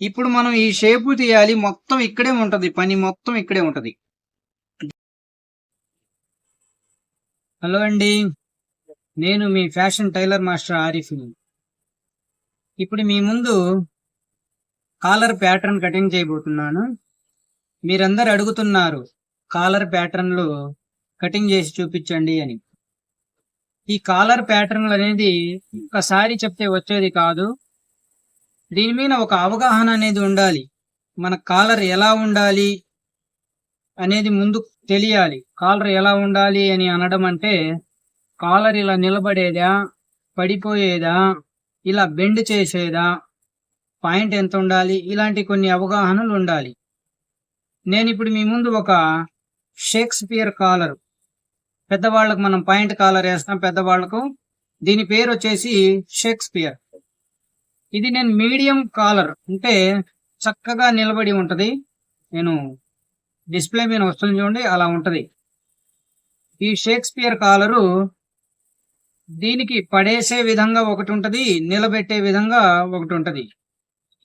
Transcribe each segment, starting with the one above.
ఇప్పుడు మనం ఈ షేపు తీయాలి. మొత్తం ఇక్కడే ఉంటుంది. పని మొత్తం ఇక్కడే ఉంటుంది. హలో అండి. నేను మీ ఫ్యాషన్ టైలర్ మాస్టర్ ఆరిఫ్ని. ఇప్పుడు మీ ముందు కాలర్ ప్యాటర్న్ కటింగ్ చేయబోతున్నాను. మీరందరు అడుగుతున్నారు కాలర్ ప్యాటర్న్లు కటింగ్ చేసి చూపించండి అని. ఈ కాలర్ ప్యాటర్న్లు అనేది ఒకసారి చెప్తే వచ్చేది కాదు. దీని మీద ఒక అవగాహన అనేది ఉండాలి. మన కాలర్ ఎలా ఉండాలి అనేది ముందు తెలియాలి. కాలర్ ఎలా ఉండాలి అని అనడం అంటే కాలర్ ఇలా నిలబడేదా పడిపోయేదా ఇలా బెండ్ చేసేదా పాయింట్ ఎంత ఉండాలి ఇలాంటి కొన్ని అవగాహనలు ఉండాలి. నేను ఇప్పుడు మీ ముందు ఒక షేక్స్పియర్ కాలర్ పెద్దవాళ్ళకు మనం పాయింట్ కాలర్ వేస్తాం పెద్దవాళ్ళకు దీని పేరు వచ్చేసి షేక్స్పియర్. ఇది నేను మీడియం కాలర్ అంటే చక్కగా నిలబడి ఉంటుంది. నేను డిస్ప్లే మీద వస్తుంది చూడండి అలా ఉంటుంది. ఈ షేక్స్పియర్ కాలరు దీనికి పడేసే విధంగా ఒకటి ఉంటుంది నిలబెట్టే విధంగా ఒకటి ఉంటుంది.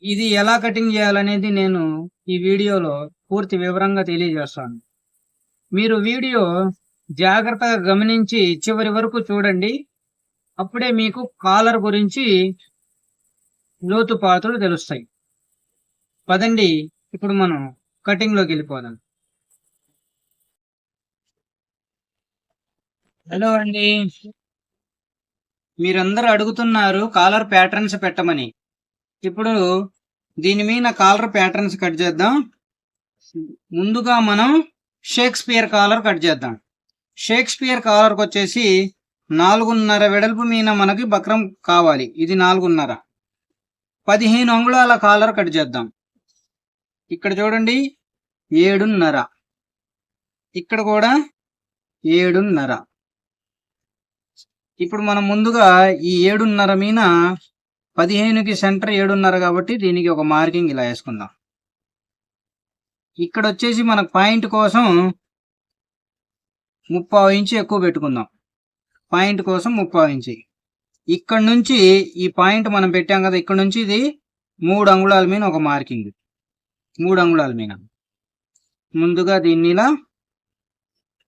ఇది ఎలా కటింగ్ చేయాలనేది నేను ఈ వీడియోలో పూర్తి వివరంగా తెలియజేస్తాను. మీరు వీడియో జాగ్రత్తగా గమనించి చివరి వరకు చూడండి. అప్పుడే మీకు కాలర్ గురించి లోతుపాతులు తెలుస్తాయి. పదండి ఇప్పుడు మనం కటింగ్లోకి వెళ్ళిపోదాం. హలో అండి. మీరందరూ అడుగుతున్నారు కాలర్ ప్యాటర్న్స్ పెట్టమని. ఇప్పుడు దీని మీద కాలర్ ప్యాటర్న్స్ కట్ చేద్దాం. ముందుగా మనం షేక్స్పియర్ కాలర్ కట్ చేద్దాం. షేక్స్పియర్ కాలర్కి వచ్చేసి నాలుగున్నర వెడల్పు మీద మనకి బక్రం కావాలి. ఇది నాలుగున్నర. పదిహేను అంగుళాల కాలర్ కట్ చేద్దాం. ఇక్కడ చూడండి ఏడున్నర. ఇక్కడ కూడా ఏడున్నర. ఇప్పుడు మనం ముందుగా ఈ ఏడున్నర మీద పదిహేనుకి సెంటర్ ఏడున్నర కాబట్టి దీనికి ఒక మార్కింగ్ ఇలా వేసుకుందాం. ఇక్కడ వచ్చేసి మనకు పాయింట్ కోసం ముప్పావు ఇంచు ఎక్కువ పెట్టుకుందాం. పాయింట్ కోసం ముప్పావు ఇంచి. ఇక్కడ నుంచి ఈ పాయింట్ మనం పెట్టాం కదా ఇక్కడ నుంచి ఇది మూడు అంగుళాల మీద ఒక మార్కింగ్. మూడు అంగుళాల మీద. ముందుగా దీన్ని ఇలా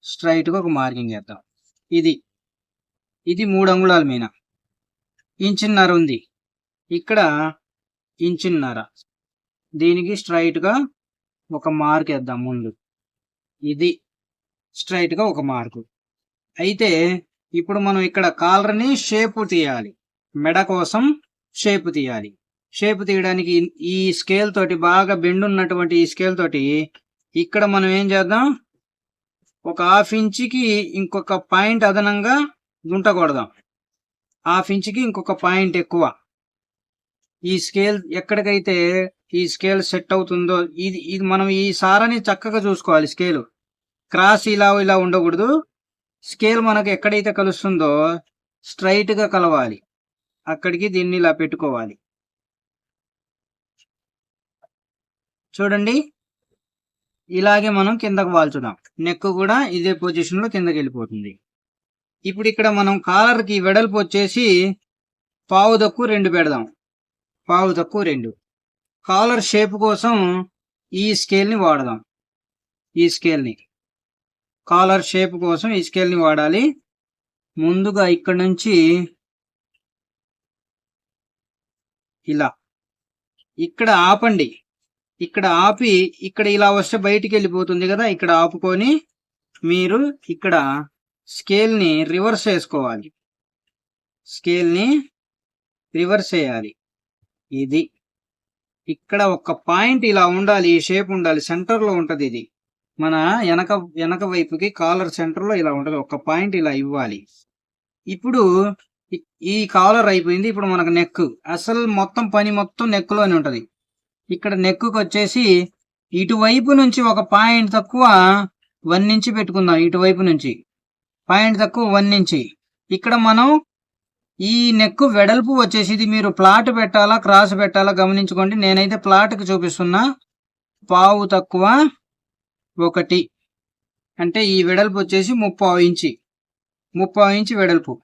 స్ట్రైట్గా ఒక మార్కింగ్ చేద్దాం. ఇది. ఇది మూడు అంగుళాల మీద. ఇంచున్నర ఉంది. ఇక్కడ ఇంచున్నర. దీనికి స్ట్రైట్గా ఒక మార్క్ వేద్దాం ముందు. ఇది స్ట్రైట్గా ఒక మార్కు. అయితే ఇప్పుడు మనం ఇక్కడ కాలర్ని షేప్ తీయాలి. మెడ కోసం షేప్ తీయాలి. షేప్ తీయడానికి ఈ స్కేల్ తోటి బాగా బెండ్ ఉన్నటువంటి ఈ స్కేల్ తోటి ఇక్కడ మనం ఏం చేద్దాం? ఒక హాఫ్ ఇంచ్కి ఇంకొక పాయింట్ అదనంగా గుంట కొడదాం హాఫ్ ఇంచ్కి ఇంకొక పాయింట్ ఎక్కువ. ఈ స్కేల్ ఎక్కడికైతే ఈ స్కేల్ సెట్ అవుతుందో ఇది ఇది మనం ఈ సారని చక్కగా చూసుకోవాలి స్కేల్. క్రాస్ ఇలా ఇలా ఉండకూడదు. స్కేల్ మనకు ఎక్కడైతే కలుస్తుందో స్ట్రైట్గా కలవాలి. అక్కడికి దీన్ని ఇలా పెట్టుకోవాలి. చూడండి. ఇలాగే మనం కిందకు వాల్చుదాం. నెక్ కూడా ఇదే పొజిషన్లో కిందకి వెళ్ళిపోతుంది. ఇప్పుడు ఇక్కడ మనం కాలర్కి వెడల్పు వచ్చేసి పావు తక్కువ రెండు పెడదాం. పావు తక్కువ రెండు. కాలర్ షేప్ కోసం ఈ స్కేల్ని వాడదాం. ఈ స్కేల్ని. కాలర్ షేప్ కోసం ఈ స్కేల్ని వాడాలి. ముందుగా ఇక్కడ నుంచి ఇలా. ఇక్కడ ఆపండి. ఇక్కడ ఆపి ఇక్కడ ఇలా వస్తే బయటికి వెళ్ళిపోతుంది కదా ఇక్కడ ఆపుకొని మీరు ఇక్కడ స్కేల్ని రివర్స్ చేసుకోవాలి. స్కేల్ని రివర్స్ చేయాలి. ఇది. ఇక్కడ ఒక పాయింట్ ఇలా ఉండాలి ఈ షేప్ ఉండాలి సెంటర్లో ఉంటుంది ఇది. మన వెనక వెనక వైపుకి కాలర్ సెంటర్లో ఇలా ఉంటుంది. ఒక పాయింట్ ఇలా ఇవ్వాలి. ఇప్పుడు ఈ- కాలర్ అయిపోయింది. ఇప్పుడు మనకు నెక్. అసలు మొత్తం పని మొత్తం నెక్లోనే ఉంటుంది. ఇక్కడ నెక్కు వచ్చేసి ఇటువైపు నుంచి ఒక పాయింట్ తక్కువ వన్ ఇంచి పెట్టుకుందాం. ఇటువైపు నుంచి. పాయింట్ తక్కువ వన్ ఇంచి. ఇక్కడ మనం ఈ నెక్ వెడల్పు వచ్చేసి ఇది మీరు ప్లాట్ పెట్టాలా క్రాస్ పెట్టాలా గమనించుకోండి. నేనైతే ప్లాట్కి చూపిస్తున్నా. పావు తక్కువ ఒకటి. అంటే ఈ వెడల్పు వచ్చేసి ముప్పావు ఇంచి. ముప్పావు ఇంచి వెడల్పు.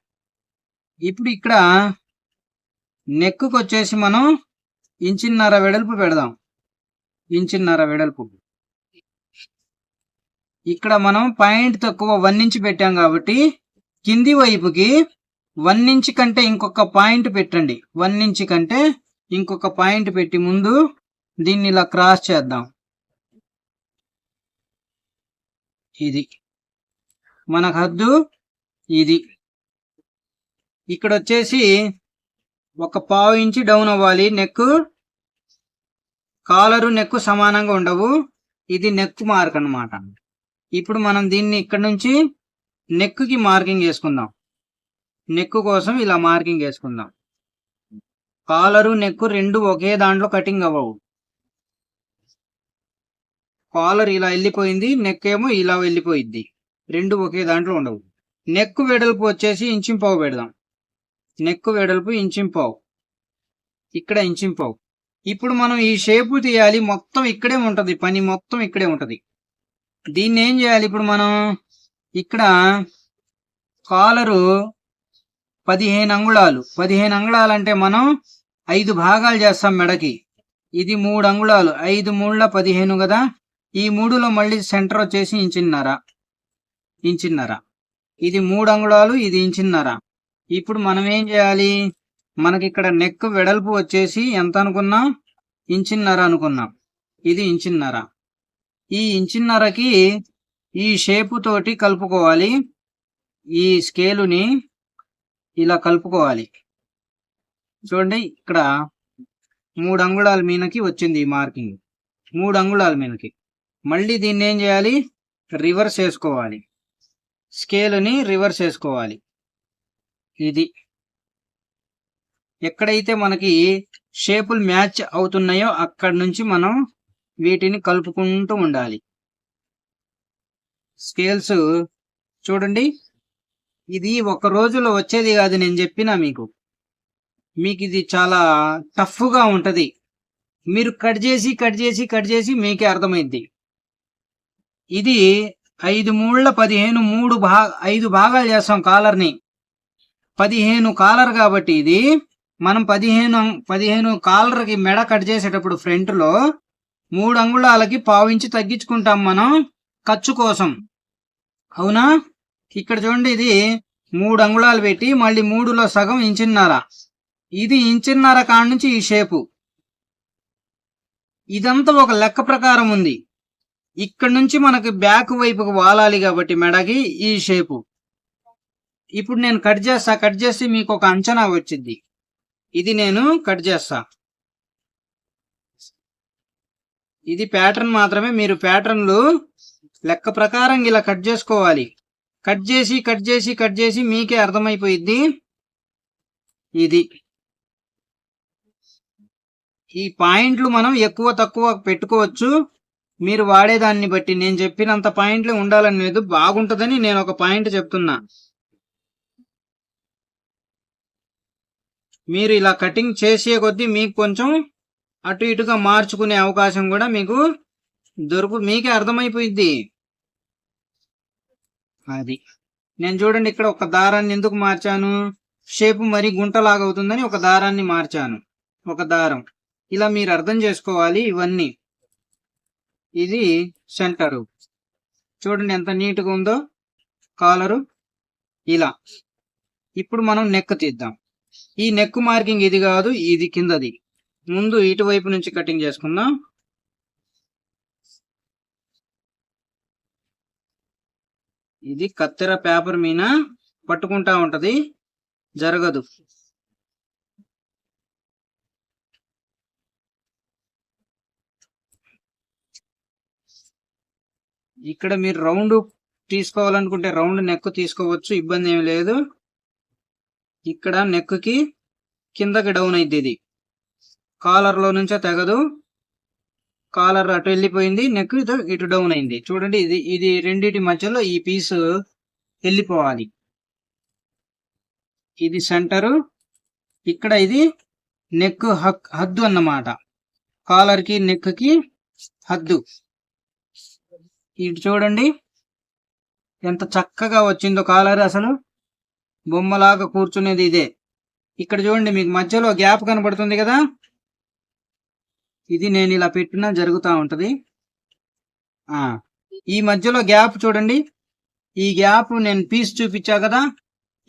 ఇప్పుడు ఇక్కడ నెక్కు వచ్చేసి మనం ఇంచిన్నర వెడల్పు పెడదాం. ఇంచిన్నర వెడల్పు. ఇక్కడ మనం పాయింట్ తక్కువ వన్ ఇంచ్ పెట్టాం కాబట్టి కింది వైపుకి వన్ ఇంచ్ కంటే ఇంకొక పాయింట్ పెట్టండి. వన్ ఇంచ్ కంటే ఇంకొక పాయింట్ పెట్టి ముందు దీన్ని ఇలా క్రాస్ చేద్దాం. ఇది. మనకు హద్దు ఇది. ఇక్కడ వచ్చేసి ఒక పావు ఇంచి డౌన్ అవ్వాలి. నెక్ కాలరు నెక్ సమానంగా ఉండవు. ఇది నెక్ మార్క్ అన్నమాట. ఇప్పుడు మనం దీన్ని ఇక్కడ నుంచి నెక్కి మార్కింగ్ వేసుకుందాం నెక్ కోసం ఇలా మార్కింగ్ వేసుకుందాం కాలరు నెక్ రెండు ఒకే దాంట్లో కటింగ్ అవ్వవు. కాలర్ ఇలా వెళ్ళిపోయింది నెక్ ఏమో ఇలా వెళ్ళిపోయింది రెండు ఒకే దాంట్లో ఉండవు. నెక్ వెడల్పు వచ్చేసి ఇంచింపావు పెడదాం. నెక్ వెడల్పు ఇంచింపావు ఇక్కడ ఇంచింపావు ఇప్పుడు మనం ఈ షేపు తీయాలి మొత్తం ఇక్కడే ఉంటుంది పని మొత్తం ఇక్కడే ఉంటుంది. దీన్ని ఏం చేయాలి ఇప్పుడు మనం? ఇక్కడ కాలరు పదిహేను అంగుళాలు. పదిహేను అంగుళాలు అంటే మనం ఐదు భాగాలు చేస్తాం మెడకి. ఇది మూడు అంగుళాలు. ఐదు మూడుల పదిహేను కదా? ఈ మూడులో మళ్ళీ సెంటర్ వచ్చేసి ఇంచిన్నర. ఇంచిన్నర. ఇది మూడు అంగుళాలు ఇది ఇంచిన్నర. ఇప్పుడు మనం ఏం చేయాలి? మనకి ఇక్కడ నెక్ వెడల్పు వచ్చేసి ఎంత అనుకున్నాం? ఇంచిన్నర అనుకున్నాం. ఇది ఇంచిన్నర. ఈ ఇంచిన్నరకి ఈ షేపు తోటి కలుపుకోవాలి. ఈ స్కేలుని ఇలా కలుపుకోవాలి. చూడండి ఇక్కడ మూడు అంగుళాల మీనకి వచ్చింది ఈ మార్కింగ్ మూడు అంగుళాల మీనకి. మళ్ళీ దీన్ని ఏం చేయాలి? రివర్స్ వేసుకోవాలి స్కేల్ని రివర్స్ వేసుకోవాలి ఇది ఎక్కడైతే మనకి షేపులు మ్యాచ్ అవుతున్నాయో అక్కడ నుంచి మనం వీటిని కలుపుకుంటూ ఉండాలి. స్కేల్స్ చూడండి. ఇది ఒక రోజులో వచ్చేది కాదు నేను చెప్పినా మీకు. మీకు ఇది చాలా టఫ్గా ఉంటుంది. మీరు కట్ చేసి కట్ చేసి కట్ చేసి మీకే అర్థమైంది ఇది ఐదు మూళ్ళ పదిహేను మూడు భా ఐదు భాగాలు చేస్తాం కాలర్ని. పదిహేను కాలర్ కాబట్టి ఇది మనం పదిహేను పదిహేను కాలర్కి మెడ కట్ చేసేటప్పుడు ఫ్రంట్లో మూడు అంగుళాలకి పావించి తగ్గించుకుంటాం మనం ఖర్చు కోసం. అవునా? ఇక్కడ చూడండి ఇది మూడు అంగుళాలు పెట్టి మళ్ళీ మూడులో సగం ఇంచున్నర. ఇది ఇంచున్నర కాడ నుంచి ఈ షేపు. ఇదంతా ఒక లెక్క ప్రకారం ఉంది. ఇక్కడ నుంచి మనకి బ్యాక్ వైపుకి వాలాలి కాబట్టి మెడకి ఈ షేపు. ఇప్పుడు నేను కట్ చేస్తా. కట్ చేసి మీకు ఒక అంచనా వచ్చింది. ఇది నేను కట్ చేస్తా. ఇది ప్యాటర్న్ మాత్రమే. మీరు ప్యాటర్న్లు లెక్క ప్రకారం ఇలా కట్ చేసుకోవాలి. కట్ చేసి కట్ చేసి కట్ చేసి మీకే అర్థమైపోయింది ఇది. ఈ పాయింట్లు మనం ఎక్కువ తక్కువ పెట్టుకోవచ్చు. మీరు వాడేదాన్ని బట్టి నేను చెప్పినంత పాయింట్లే ఉండాలని లేదు బాగుంటుందని నేను ఒక పాయింట్ చెప్తున్నా. మీరు ఇలా కటింగ్ చేసే కొద్దీ మీకు కొంచెం అటు ఇటుగా మార్చుకునే అవకాశం కూడా మీకు దొరుకు మీకే అర్థమైపోయింది అది. నేను చూడండి ఇక్కడ ఒక దారాన్ని ఎందుకు మార్చాను? షేప్ మరి గుంటలాగా అవుతుందని ఒక దారాన్ని మార్చాను. ఒక దారం. ఇలా మీరు అర్థం చేసుకోవాలి ఇవన్నీ. ఇది సెంటరు. చూడండి ఎంత నీట్గా ఉందో కాలరు ఇలా. ఇప్పుడు మనం నెక్ తీద్దాం. ఈ నెక్ మార్కింగ్ ఇది కాదు ఇది కిందది. ముందు ఇటువైపు నుంచి కటింగ్ చేసుకుందాం. ఇది కత్తెర పేపర్ మీద పట్టుకుంటా ఉంటది జరగదు. ఇక్కడ మీరు రౌండ్ తీసుకోవాలనుకుంటే రౌండ్ నెక్ తీసుకోవచ్చు ఇబ్బంది ఏమి లేదు. ఇక్కడ నెక్కి కిందకి డౌన్ అయింది ఇది. కాలర్లో నుంచే తెగదు. కాలర్ అటు వెళ్ళిపోయింది నెక్ ఇటు డౌన్ అయింది. చూడండి ఇది ఇది రెండిటి మధ్యలో ఈ పీస్ వెళ్ళిపోవాలి. ఇది సెంటరు ఇక్కడ ఇది నెక్ హక్ హద్దు అన్నమాట. కాలర్కి నెక్కి హద్దు. ఇటు చూడండి. ఎంత చక్కగా వచ్చిందో కాలర్ అసలు. బొమ్మలాగా కూర్చునేది ఇదే. ఇక్కడ చూడండి మీకు మధ్యలో గ్యాప్ కనబడుతుంది కదా? ఇది నేను ఇలా పెట్టినా జరుగుతూ ఉంటుంది. ఈ మధ్యలో గ్యాప్ చూడండి. ఈ గ్యాప్ నేను పీస్ చూపించా కదా?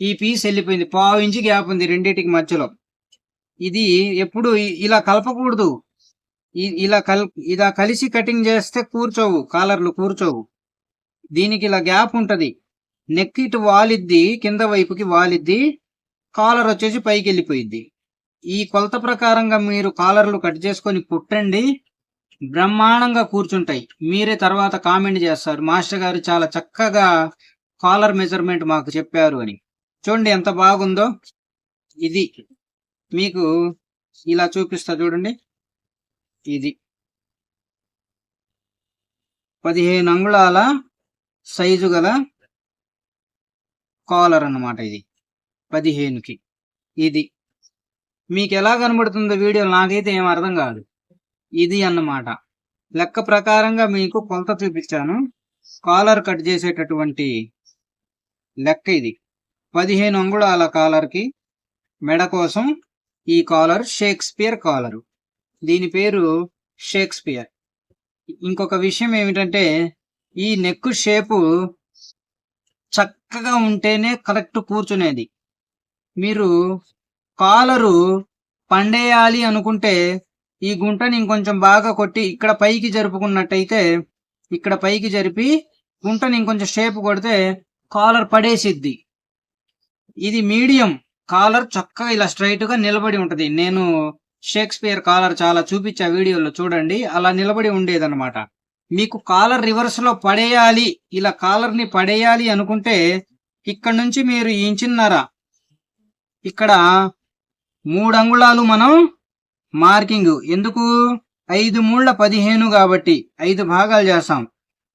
ఈ పీస్ వెళ్ళిపోయింది. పావు ఇంచి గ్యాప్ ఉంది రెండింటికి మధ్యలో. ఇది ఎప్పుడు ఇలా కలపకూడదు. ఇలా కల్ ఇలా కలిసి కటింగ్ చేస్తే కూర్చోవు కాలర్లు కూర్చోవు. దీనికి ఇలా గ్యాప్ ఉంటుంది. నెక్ ఇటు వాలిద్ది కింద వైపుకి వాలిద్ది కాలర్ వచ్చేసి పైకి వెళ్ళిపోయిద్ది ఈ కొలత ప్రకారంగా మీరు కాలర్లు కట్ చేసుకొని కుట్టండి. బ్రహ్మాండంగా కూర్చుంటాయి. మీరే తర్వాత కామెంట్ చేస్తారు. మాస్టర్ గారు చాలా చక్కగా కాలర్ మెజర్మెంట్ మాకు చెప్పారు అని. చూడండి ఎంత బాగుందో. ఇది మీకు ఇలా చూపిస్తా చూడండి. ఇది. పదిహేను అంగుళాల సైజు గల కాలర్ అన్నమాట ఇది. పదిహేనుకి. ఇది. మీకు ఎలా కనబడుతుందో వీడియో నాకైతే ఏం అర్థం కాదు. ఇది అన్నమాట. లెక్క ప్రకారంగా మీకు కొలత చూపించాను. కాలర్ కట్ చేసేటటువంటి లెక్క ఇది. పదిహేను అంగుళాల కాలర్కి మెడ కోసం ఈ కాలర్ షేక్స్పియర్ కాలరు. దీని పేరు షేక్స్పియర్. ఇంకొక విషయం ఏమిటంటే ఈ నెక్ షేపు చక్కగా ఉంటేనే కరెక్ట్ కూర్చునేది. మీరు కాలరు పండేయాలి అనుకుంటే ఈ గుంటని ఇంకొంచెం బాగా కొట్టి ఇక్కడ పైకి జరుపుకున్నట్టయితే ఇక్కడ పైకి జరిపి గుంటని ఇంకొంచెం షేప్ కొడితే కాలర్ పడేసిద్ది. ఇది మీడియం కాలర్ చక్కగా ఇలా స్ట్రైట్గా నిలబడి ఉంటుంది. నేను షేక్స్పియర్ కాలర్ చాలా చూపించే వీడియోలో చూడండి. అలా నిలబడి ఉండేదన్నమాట. మీకు కాలర్ రివర్స్లో పడేయాలి ఇలా కాలర్ని పడేయాలి అనుకుంటే ఇక్కడ నుంచి మీరు ఇంచిన్నర ఇక్కడ మూడు అంగుళాలు మనం మార్కింగ్. ఎందుకు? ఐదు మూళ్ళ పదిహేను కాబట్టి ఐదు భాగాలు చేస్తాం.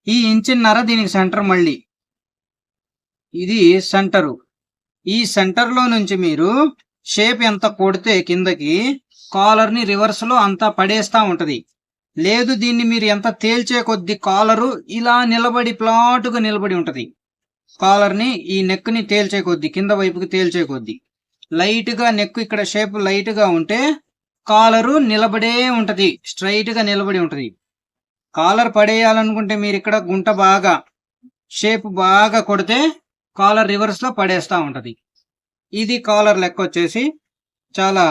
ఈ ఇంచిన్నర దీనికి సెంటర్ మళ్ళీ. ఇది సెంటరు. ఈ సెంటర్లో నుంచి మీరు షేప్ ఎంత కొడితే కిందకి కాలర్ని రివర్స్లో అంతా పడేస్తూ ఉంటుంది. లేదు దీన్ని మీరు ఎంత తేల్చే కొద్ది కాలరు ఇలా నిలబడి ప్లాటుగా నిలబడి ఉంటుంది. కాలర్ని ఈ నెక్ని తేల్చే కొద్ది కింద వైపుకి తేల్చే కొద్ది. లైట్గా నెక్ ఇక్కడ షేప్ లైట్గా ఉంటే కాలరు నిలబడే ఉంటుంది స్ట్రైట్గా నిలబడి ఉంటుంది. కాలర్ పడేయాలనుకుంటే మీరు ఇక్కడ గుంట బాగా షేప్ బాగా కొడితే కాలర్ రివర్స్లో పడేస్తూ ఉంటుంది. ఇది కాలర్ లెక్క వచ్చేసి చాలా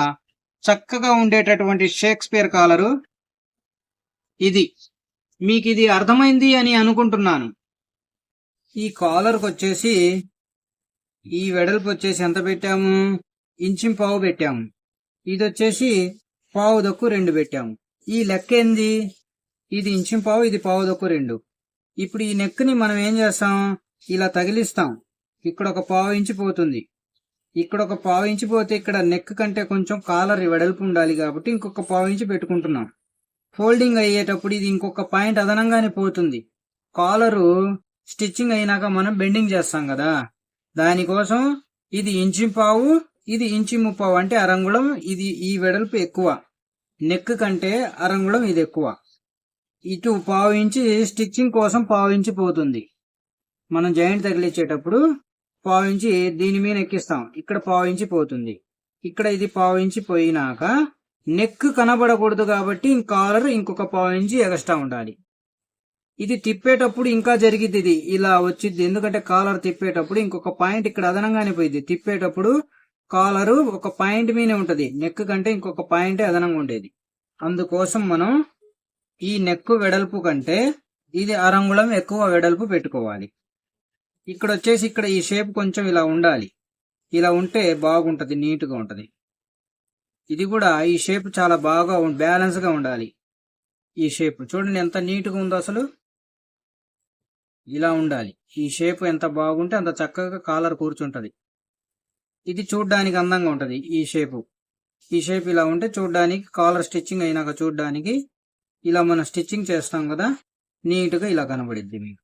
చక్కగా ఉండేటటువంటి షేక్స్పియర్ కాలరు. ఇది మీకు ఇది అర్థమైంది అని అనుకుంటున్నాను. ఈ కాలర్కి వచ్చేసి ఈ వెడల్పు వచ్చేసి ఎంత పెట్టాము? ఇంచిం పావు పెట్టాము. ఇది వచ్చేసి పావు దక్కు రెండు పెట్టాము. ఈ లెక్క ఏంది ఇది ఇంచిం పావు ఇది పావు దక్కు రెండు. ఇప్పుడు ఈ నెక్ని మనం ఏం చేస్తాం? ఇలా తగిలిస్తాం. ఇక్కడ ఒక పావు ఇంచి పోతుంది. ఇక్కడ ఒక పావు ఇంచు పోతే ఇక్కడ నెక్ కంటే కొంచెం కాలర్ వెడల్పు ఉండాలి కాబట్టి ఇంకొక పావు ఇంచు పెట్టుకుంటున్నాం. ఫోల్డింగ్ అయ్యేటప్పుడు ఇది ఇంకొక పాయింట్ అదనంగానే పోతుంది. కాలరు స్టిచ్చింగ్ అయినాక మనం బెండింగ్ చేస్తాం కదా. దానికోసం ఇది ఇంచి పావు ఇది ఇంచి ముప్పావు అంటే అరంగుళం ఇది ఈ వెడల్పు ఎక్కువ. నెక్ కంటే అరంగుళం ఇది ఎక్కువ. ఇటు పావు ఇంచి స్టిచ్చింగ్ కోసం పావు ఇంచి పోతుంది. మనం జాయింట్ తగిలించేటప్పుడు పావు ఇంచి దీని మీద ఎక్కిస్తాం. ఇక్కడ పావు ఇంచి పోతుంది. ఇక్కడ ఇది పావు ఇంచి పోయినాక నెక్ కనబడకూడదు కాబట్టి కాలర్ ఇంకొక పావు ఇంచి ఎగస్ట్రా ఉండాలి. ఇది తిప్పేటప్పుడు ఇంకా జరిగిద్ది ఇది. ఇలా వచ్చింది ఎందుకంటే కాలర్ తిప్పేటప్పుడు ఇంకొక పాయింట్ ఇక్కడ అదనంగానే పోయింది తిప్పేటప్పుడు కాలరు ఒక పాయింట్ మీనే ఉంటది. నెక్ కంటే ఇంకొక పాయింట్ అదనంగా ఉండేది. అందుకోసం మనం ఈ నెక్ వెడల్పు కంటే ఇది అరంగుళం ఎక్కువ వెడల్పు పెట్టుకోవాలి. ఇక్కడ వచ్చేసి ఇక్కడ ఈ షేప్ కొంచెం ఇలా ఉండాలి. ఇలా ఉంటే బాగుంటుంది నీట్గా ఉంటుంది. ఇది కూడా ఈ షేప్ చాలా బాగా బ్యాలెన్స్గా ఉండాలి. ఈ షేప్ చూడండి ఎంత నీట్గా ఉందో అసలు. ఇలా ఉండాలి. ఈ షేప్ ఎంత బాగుంటే అంత చక్కగా కాలర్ కూర్చుంటుంది. ఇది చూడ్డానికి అందంగా ఉంటుంది ఈ షేపు. ఈ షేప్ ఇలా ఉంటే చూడ్డానికి కాలర్ స్టిచ్చింగ్ అయినాక చూడ్డానికి ఇలా మనం స్టిచ్చింగ్ చేస్తాం కదా నీట్గా ఇలా కనబడిద్ది మీకు.